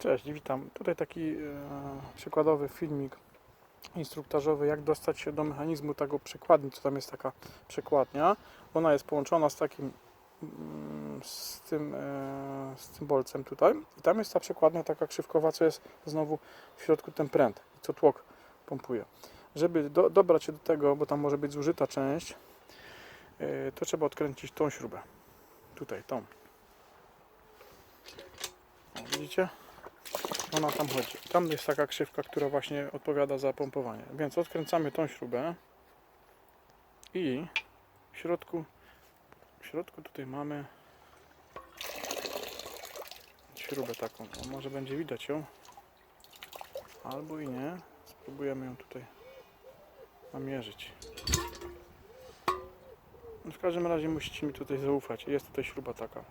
Cześć, witam. Tutaj taki e, przykładowy filmik instruktażowy, jak dostać się do mechanizmu tego przekładni, co tam jest taka przekładnia. Ona jest połączona z takim mm, z tym, e, z tym bolcem tutaj i tam jest ta przekładnia taka krzywkowa, co jest znowu w środku ten pręt, co tłok pompuje. Żeby do, dobrać się do tego, bo tam może być zużyta część, e, to trzeba odkręcić tą śrubę. Tutaj, tą. Widzicie? Ona tam chodzi. Tam jest taka krzywka, która właśnie odpowiada za pompowanie. Więc odkręcamy tą śrubę i w środku, w środku tutaj mamy śrubę taką. Może będzie widać ją, albo i nie. Spróbujemy ją tutaj namierzyć. W każdym razie musicie mi tutaj zaufać. Jest tutaj śruba taka.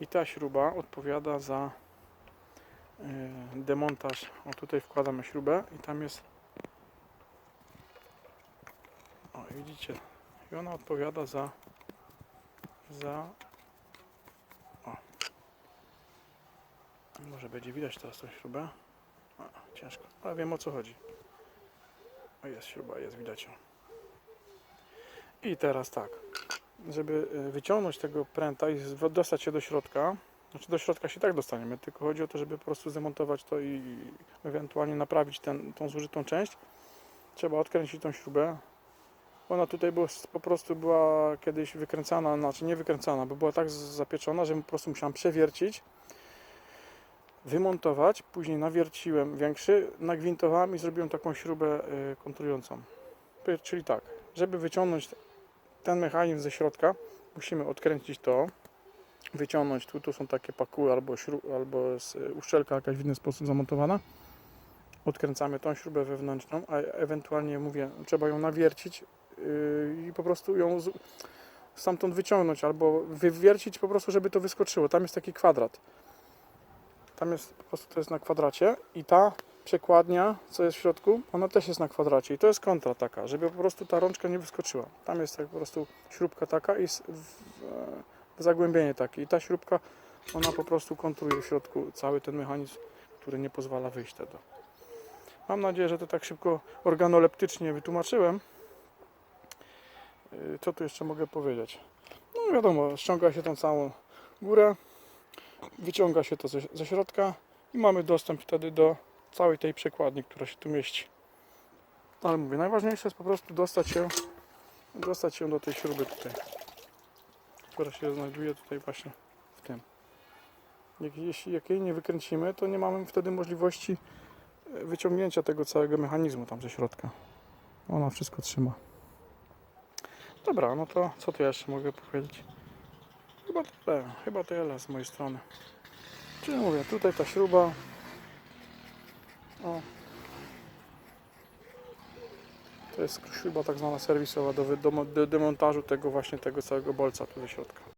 I ta śruba odpowiada za demontaż. O tutaj wkładamy śrubę i tam jest. O widzicie. I ona odpowiada za za o. Może będzie widać teraz tą śrubę. O, ciężko, ale wiem o co chodzi. O jest śruba, jest widać ją. I teraz tak. Żeby y, wyciągnąć tego pręta i dostać się do środka, znaczy do środka się tak dostaniemy, tylko chodzi o to, żeby po prostu zamontować to i ewentualnie naprawić ten, tą zużytą część. Trzeba odkręcić tą śrubę. Ona tutaj była, po prostu była kiedyś wykręcana, znaczy nie wykręcana, bo była tak zapieczona, że po prostu musiałem przewiercić, wymontować, później nawierciłem większy, nagwintowałem i zrobiłem taką śrubę y, kontrującą. Czyli tak, żeby wyciągnąć ten mechanizm ze środka, musimy odkręcić to, wyciągnąć tu, tu są takie pakuły albo, albo jest uszczelka jakaś w inny sposób zamontowana. Odkręcamy tą śrubę wewnętrzną, a ewentualnie mówię, trzeba ją nawiercić yy, i po prostu ją z, stamtąd wyciągnąć albo wywiercić po prostu, żeby to wyskoczyło. Tam jest taki kwadrat. Tam jest po prostu to jest na kwadracie i ta przekładnia, co jest w środku, ona też jest na kwadracie i to jest kontra taka, żeby po prostu ta rączka nie wyskoczyła. Tam jest tak po prostu śrubka taka i w, w, zagłębienie takie i ta śrubka, ona po prostu kontruje w środku cały ten mechanizm, który nie pozwala wyjść tego. Mam nadzieję, że to tak szybko organoleptycznie wytłumaczyłem. Yy, Co tu jeszcze mogę powiedzieć? No wiadomo, ściąga się tą całą górę, wyciąga się to ze, ze środka i mamy dostęp wtedy do całej tej przekładni, która się tu mieści. Ale mówię, najważniejsze jest po prostu dostać się, dostać się do tej śruby tutaj, która się znajduje tutaj właśnie w tym. Jak, jeśli jak jej nie wykręcimy, to nie mamy wtedy możliwości e, wyciągnięcia tego całego mechanizmu tam ze środka. Ona wszystko trzyma. Dobra, no to co tu jeszcze mogę powiedzieć? Chyba tyle, chyba tyle z mojej strony. Czyli mówię, tutaj ta śruba. O. To jest śruba tak zwana serwisowa do, do, do demontażu tego właśnie tego całego bolca tu ze środka.